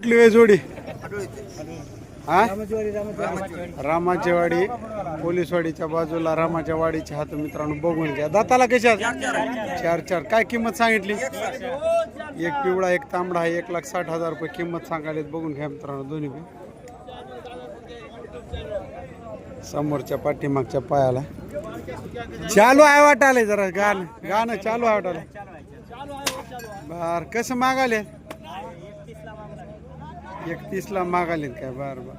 कुठली वेळ जोडी? हा? रामाचेवाडी पोलीसवाडीच्या बाजूला रामाच्या वाडीच्या हात मित्रांनो बघून घ्या. दाताला कशा चार चार. काय किंमत सांगितली? एक पिवळा एक तांबडा आहे एक लाख साठ हजार रुपये किंमत सांगायला बघून घ्या मित्रांनो दोन्ही बी. समोरच्या पाठीमागच्या पायाला. चालू आहे वाटाले जरा गाणं. गाणं चालू आहे वाटाले बर कसं मागाले एकतीस ला मागाले काय? बर बर.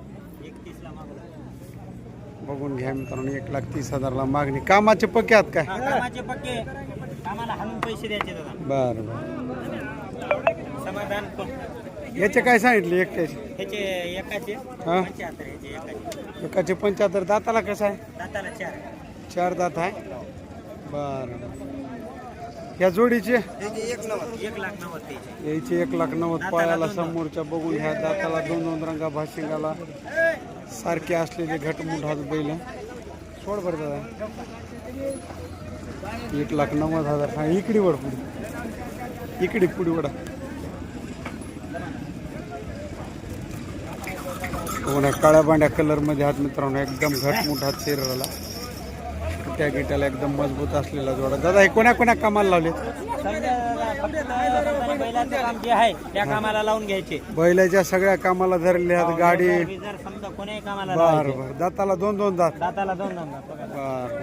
बघून घ्या मित्रांनो एक लाख तीस हजारला मागणी. कामाचे पक्के आहात काय? कामाचे पक्के. कामाला हाणून पैसे द्यायचे दादा. बर बर. समाधान याचे काय सांगितले? एकट्याचे हा? एकाचे. पंच्याहत्तर. दाताला कसं आहे? दाताला चार. चार दात आहे? बर. या जोडीचे? यायचे एक लाख नव्वद पायाला समोरच्या बघून ह्या दाताला दोन दोन रंगा भाशिंगाला सारखे असलेले घटमुट हात बैल. सोड बरं दादा. एक लाख नव्वद हजार. हा इकडे वड पुढे. इकडे पुढे वडा. काळ्या बांड्या कलरमध्ये हात मित्रांनो. एकदम घटमुट हात शरीराला त्या गिटाला एकदम मजबूत असलेला जोडा. दादा हे कोण्या कोण्या कामाला लावले बैलाचं काम जे आहे त्या कामाला लावून घ्यायचे बैलाच्या सगळ्या कामाला धरले आहेत गाडी. बी जर समजा कोण्याही कामाला बर लावायचे. बर. दाताला दोन दोन दात. दाताला दोन दोन दात बघा. बर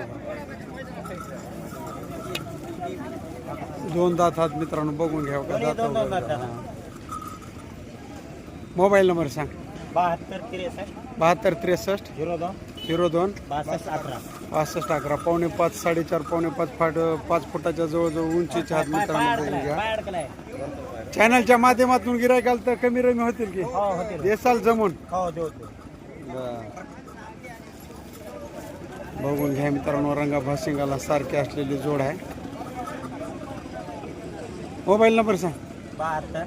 दोन दात हात मित्रांनो बघून घ्या का दोन्ही दोन दोन दात दात दादा मोबाईल नंबर सांग. बहात्तर त्रेसष्ट. बहात्तर त्रेसष्ट. झिरो दोन. झिरो दोन. बासष्ट अकरा. पासष्ट अकरा. पावणे पाच साडेचार पावणे पाच फाट पाच फुटाच्या जवळजवळ उंचीच्या हात मित्रांनो घ्या. चॅनलच्या माध्यमातून गिरायकाल तर कमी रमी होतील की? हो देसाल जमून. हो देऊ देऊ. बघून घ्या मित्रांनो रंगा भाशिंगाला सारखे असलेली जोड आहे. मोबाईल नंबर सांग. बहात्तर.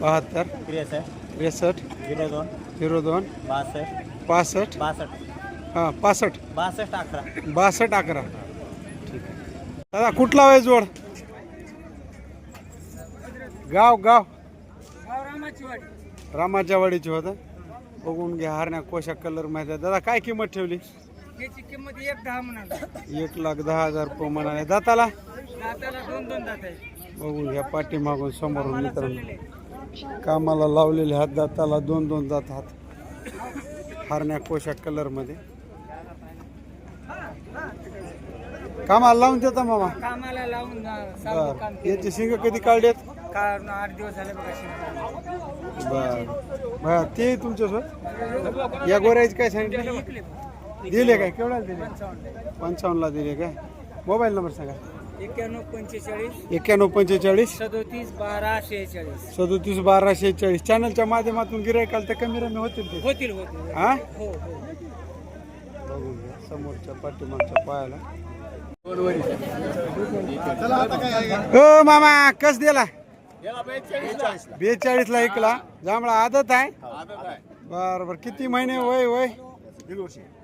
बहात्तर. त्रेसष्ट. त्रेसष्ट. झिरो दोन. झिरो दोन. बासष्ट. पासष्ट बासष्ट. हां पासष्ट. बासष्ट अकरा. बासष्ट अकरा. ठीक आहे. दादा कुठला वय जोड? गाव गाव. रामाच्या वाडीची होतं. बघून घ्या हरण्या कोशा कलर माहिती आहे दादा काय किंमत ठेवली? त्याची किंमत एक दहा म्हणाल. एक लाख दहा हजार रुपये म्हणाले. दाताला? दाताला दोन दोन दात आहे बघून घ्या पाठीमागून समोरून मित्रांनो. कामाला लावलेले हात दाताला दोन दोन दात हात. हरण्या कोशा कलरमध्ये कामाला लावून देता मामा. कामाला लावून बर. याची शिंग कधी काढलेत? कारण आठ दिवस झाले बघा शिंपले. बर. बर ते तुमच्यासोबत या गोऱ्याची काय सांगितलं? दिले काय? केवढ्या दिले? पंचावन्नला दिले काय? मोबाईल नंबर सांगा. एक्क्याण्णव पंचेचाळीस. एक्क्याण्णव पंचेचाळीस. सदोतीस बारा शेहेचाळीस. सदोतीस बाराशे चाळीस चॅनलच्या माध्यमातून गिरायकाल तर कमी रमी होतील ते. होतील होतील. हा? हो हो. बघून घ्या. समोरच्या पाठीमागच्या पायाला. हो मामा कस दिला? बेचाळीस ला ऐकला जांभळा आदत आहे. बर बर. किती महिने वय वय?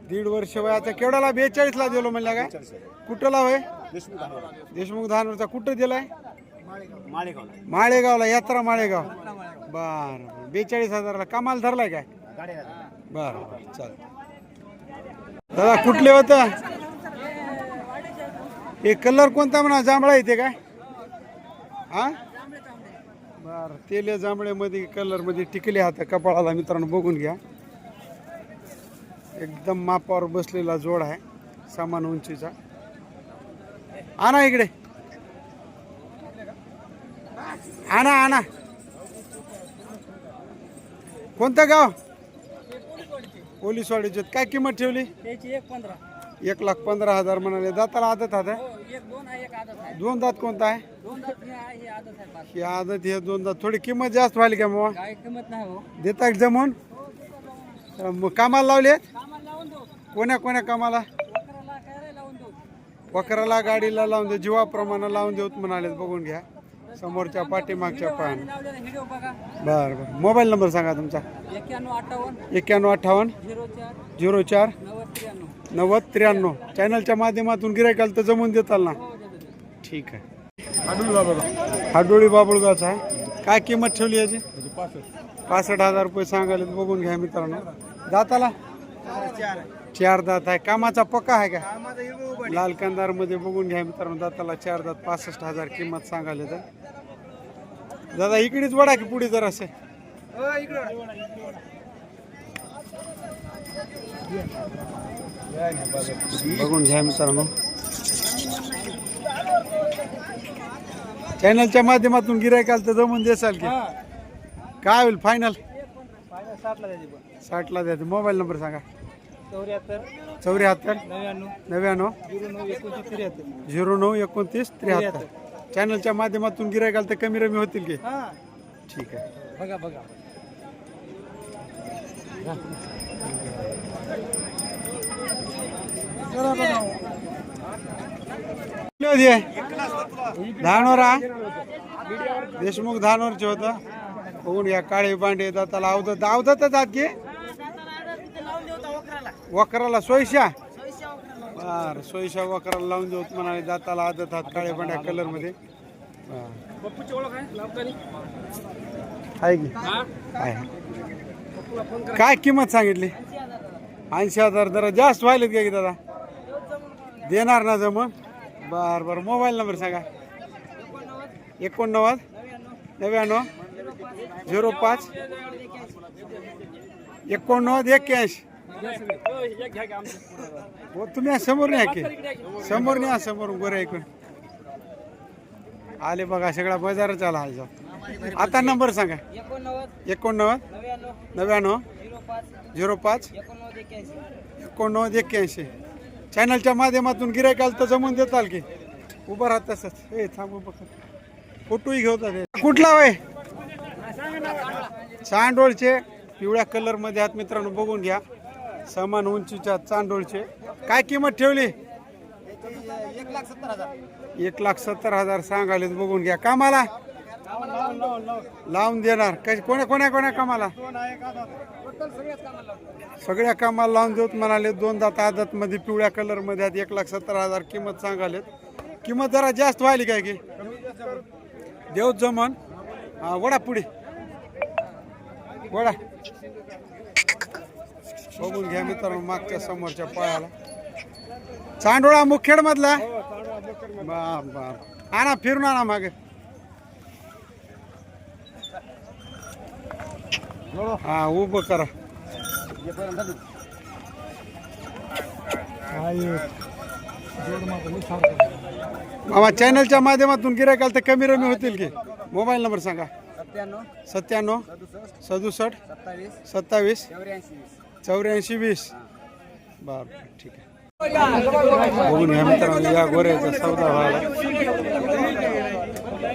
दीड वर्ष वय. आता केवढ्याला बेचाळीस ला दिलो म्हणल्या काय? कुठला वय? देशमुख धानवरचा कुठं दिलाय? माळेगावला. यात्रा माळेगाव. बर. बेचाळीस हजारला कमाल धरलाय काय? बर बर. चाल. दादा कुठले होत? हे कलर कोणता म्हणा? जांभळा येते काय? हा? बर तेल्या जांभळ्यामध्ये कलरमध्ये कलरमध्ये टिकले हात कपाळाला मित्रांनो बघून घ्या. एकदम मापावर बसलेला जोड आहे सामान उंचीचा. आणा इकडे. आणा आणा. कोणतं गाव? पोलीसवाडीचे. काय किंमत ठेवली? त्याची एक पंधरा. एक लाख पंधरा हजार म्हणाले. दाताला आदत हात आहे एक दोन दात कोणता आहे? दोन दात हे हे आदत ही हे दोन दात. थोडी किंमत जास्त व्हायली का मग हो. देता का जमून? अं, मग कामाला लावले देऊ. कोण्या कोण्या कामाला? वकराला काय लावून देऊ. वखराला गाडीला लावून दे जीवाप्रमाणे लावून देऊत म्हणाले बघून घ्या. समोरच्या पाठीमागच्या पान. बघा. बर बर. मोबाईल नंबर सांगा तुमचा. एक्क्याण्णव अठ्ठावन्न. एक्क्याण्णव अठ्ठावन्न. झिरो चार. झिरो चार. नव्वद नव्वद त्र्याण्णव. चॅनलच्या माध्यमातून गिरायकाल तर जमून देताल ना. ठीक आहे. हाडोळी बाबुळगावचा आहे. काय किंमत ठेवली याची? पासष्ट हजार रुपये सांगायला बघून घ्या मित्रांनो. दाताला? चार दात आहे. कामाचा पक्का आहे का? लाल कंदारमध्ये बघून घ्या मित्रांनो दाताला चार दात पासष्ट हजार किंमत सांगायला तर दादा इकडेच वडा की पुढे जर असे बघून घ्या मित्रांनो. चॅनलच्या माध्यमातून गिरायकाल तर जमून देसाल की काय होईल फायनल साठला द्या. मोबाईल नंबर सांगा. चौऱ्याहत्तर चौऱ्याहत्तर नव्याण्णव झिरो नऊ एकोणतीस त्र्याहत्तर. चॅनलच्या माध्यमातून गिरायकाल तर कमी रमी होतील की? ठीक आहे. बघा बघा किती आहे? धानोरा? देशमुख धानोरचे होतं. बघून घ्या काळे बांडे दाताला अवधत अवधतच आहात की? वक्राला सोयशा? बर सोयशा वक्राला लावून देऊ म्हणाले. दाताला आदत हात काळे बांड्या कलरमध्ये. आहे की? काय किंमत सांगितली? ऐंशी हजार जरा जास्त व्हायलेत का की दादा? देणार ना जमून? बर बर. मोबाईल नंबर सांगा. एकोणनव्वद नव्याण्णव झिरो पाच एकोणनव्वद एक्क्याऐंशी. हो तुम्ही या समोर नाही की? समोर नाही समोर बरं ऐकून आले बघा सगळा बाजारच आला हा जाऊ. आता नंबर सांगा. एकोणनव्वद नव्याण्णव झिरो पाच एकोणनव्वद एक्क्याऐंशी. चॅनलच्या माध्यमातून गिरायकाल तर जमून देताल की. उभं राहत तसंच. हे थांबू बघ. फोटोही घेऊतात हे. कुठला वय? चांडोळचे. पिवळ्या कलरमध्ये आहात मित्रांनो बघून घ्या. समान उंचीच्या चांडोळचे. काय किंमत ठेवली? एक लाख सत्तर हजार. एक लाख सत्तर हजार सांगाले बघून घ्या. कामाला? लावून देणार. कश कोण्या कोण्या कोण्या कामाला? सगळ्या कामाला लावून देऊत म्हणाले. दोन दात आदत मध्ये पिवळ्या कलरमध्ये आहेत. एक लाख सत्तर हजार किंमत सांगालेत. किंमत जरा जास्त व्हायली काय की? देव जमन. हा, वडा पुढे. वडा. बघून घ्या मित्रांनो मागच्या समोरच्या पायाला. चांडोळा मुखेड मधला बाप बाप. आणा फिरून आणा मागे. हा उभं करा मामा चॅनलच्या माध्यमातून गिरायकाल तर कमी रमी होतील की मोबाईल नंबर सांगा. सत्त्याण्णव सदुसष्ट सत्तावीस सत्तावीस चौऱ्याऐंशी वीस बर ठीक आहे बघून घ्या मित्रांनो या गोऱ्याचा सौदा व्हायला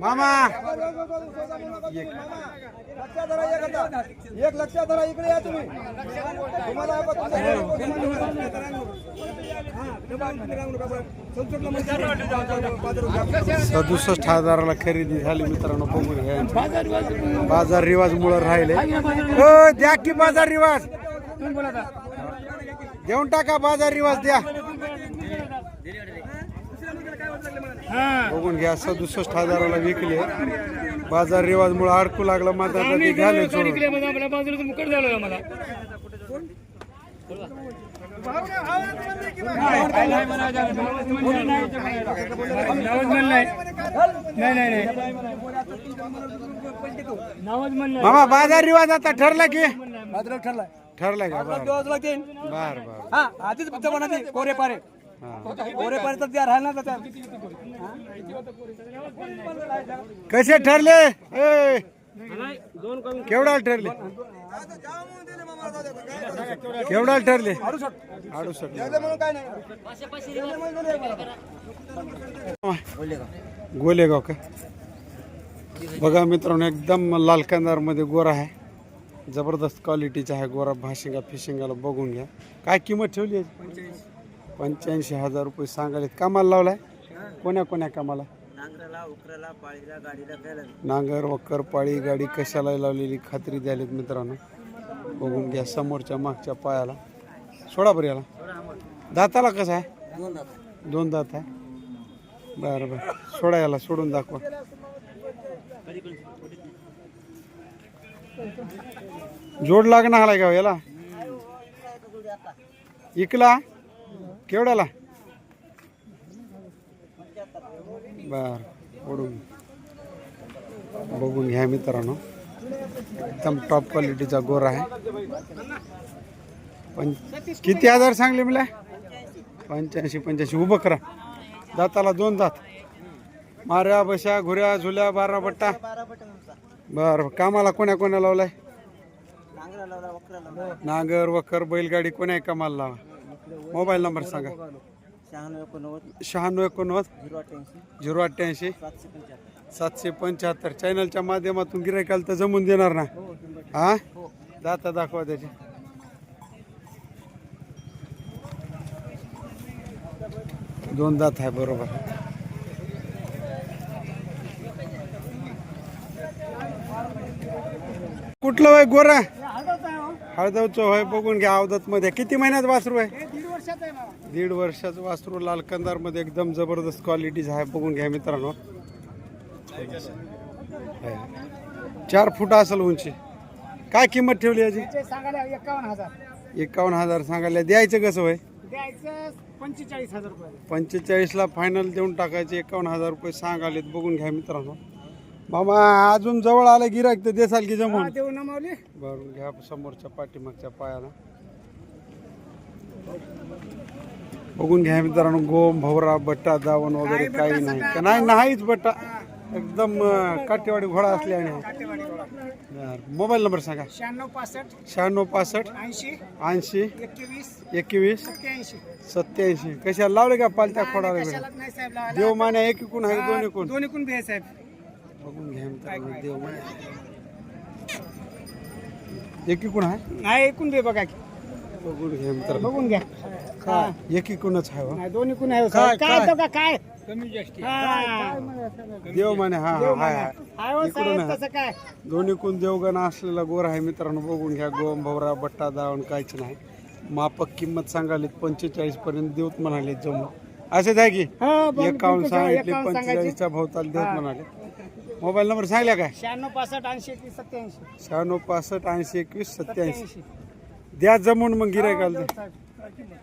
मामा! एक लक्षात धरा इकडे या तुम्ही. सदुसष्ट हजाराला खरेदी झाली मित्रांनो बघून बाजार रिवाज मुळे राहिले. ओ द्या की बाजार रिवाज. देऊन टाका बाजार रिवाज द्या. बघून घ्या सदुसष्ट हजाराला विकले. बाजार रिवाज मुळे अडकू लागला माझा आता ते सोडून. मामा बाजार रिवाज आता ठरला की? ठरलाय. ठरला का? बर. बर बर. हा आधीच कोरे पारे हा. कोरे पारे तर त्या राहणार कसे ठरले? केवढा ठरले? केवढा ठरले? अडुसष्ट गोलेगाव का? बघा मित्रांनो एकदम लाल मध्ये गोरा आहे. जबरदस्त क्वालिटीचा आहे गोरा. भाशिंगा फिशिंगाला बघून घ्या. काय किंमत ठेवली आहे? पंच्याऐंशी हजार रुपये सांगायला कामाला लावलाय? कोण्या कोण्या कामाला? नांगराला उकराला पाळीला गाडीला काय नांगर वक्कर पाळी गाडी कशाला लावलेली खात्री द्यालीत मित्रांनो? बघून घ्या समोरच्या मागच्या पायाला. सोडा बरं याला. दाताला कसं आहे? दोन दात दोन दात आहे. बरं बरं. सोडा याला सोडून दाखवा. जोड लागणार आलाय का हो याला? इकला? केवढ्याला? बर ओढून बघून घ्या मित्रांनो. एकदम टॉप क्वालिटीचा गोर आहे. पण किती हजार सांगले मला? पंच्याऐंशी पंच्याऐंशी. उभं करा. दाताला दोन दात. माऱ्या बशा घुऱ्या झुल्या बारा बट्टा. बरं कामाला कोण्या कोण्या लावलाय? नांगर वखर बैलगाडी कोण्या कामाला लावा? मोबाईल नंबर सांगा. शहाण्णव एकोणनव्वद. शहाण्णव एकोणनव्वद. झिरो अठ्ठ्याऐंशी. झिरो अठ्ठ्याऐंशी. सातशे पंच्याहत्तर. सातशे पंच्याहत्तर. चॅनलच्या माध्यमातून गिरायकाला तर जमून देणार ना? हो शंभर हा? हो. दाता दाखवा त्याचे. दोन दात आहे बरोबर. कुठलं वय गोरा? हळदवचं होय बघून घ्या अवधत मध्ये किती महिन्यात वासरू आहे? दीड वर्षाचं वासरू लाल कंदारमध्ये एकदम जबरदस्त क्वालिटीज आहे. बघून घ्या मित्रांनो. आहे. चार फूट असेल उंची. काय किंमत ठेवली याची? सांगायला एकावन्न हजार. एकावन्न हजार सांगायला. द्यायचं कसं होय? द्यायचं पंचेचाळीस हजार रुपये. पंचेचाळीसला फायनल देऊन टाकायचे एकावन्न हजार रुपये सांगालेत. बघून घ्या मित्रांनो. मामा अजून जवळ आलं गिराक तर देसाल की जमून? देऊ ना माऊली भरून घ्या समोरच्या पाठीमागच्या पायाला. बघून घ्या मित्रांनो गोम भवरा बट्टा दावण वगैरे काही नाही. का नाही नाहीच बट्टा. एकदम काटेवाडी घोडा असल्याने. मोबाईल नंबर सांगा. शहाण्णव पासष्ट. शहाण्णव पासष्ट. ऐंशी. ऐंशी. एकवीस. सत्याऐंशी. कशाला लावले का पालत्या साहेब लावायला. देव मान्या एक एकूण आहे दोन एकूण दोन्ही कोण भे साहेब. बघून घ्या मित्रांनो देव मान्या. एक एकूण आहे? नाही एकूण भे बघा की. बघून घ्या मित्रांनो बघून घ्या. काय एक एकूणच आहे हो. नाही दोन्ही कोण आहे काय, साहेब? काय काय? तो का? काय? कमी जास्त. देव माने हा हा हाय हाय आहे हो इकडून साहेब आहे. तसं काय? दोन्ही कोण देवगण असलेला गोर आहे मित्रांनो बघून घ्या. गोम भवरा बट्टा दावण काहीच नाही. मापक किंमत सांगाली पंचेचाळीस पर्यंत देऊत म्हणाले जमू असेच आहे की? हा बघ, एकावन्न बिलकुल सांगितले एकावन्न सांगायचे. पंचेचाळीसच्या भोवताल देत म्हणाले मोबाईल नंबर सांगल्या काय? शहाण्णव पासष्ट ऐंशी एकवीस सत्याऐंशी शहाण्णव पासष्ट ऐंशी एकवीस सत्याऐंशी सत्याऐंशी द्या जमून मग गिरायकाला घालतो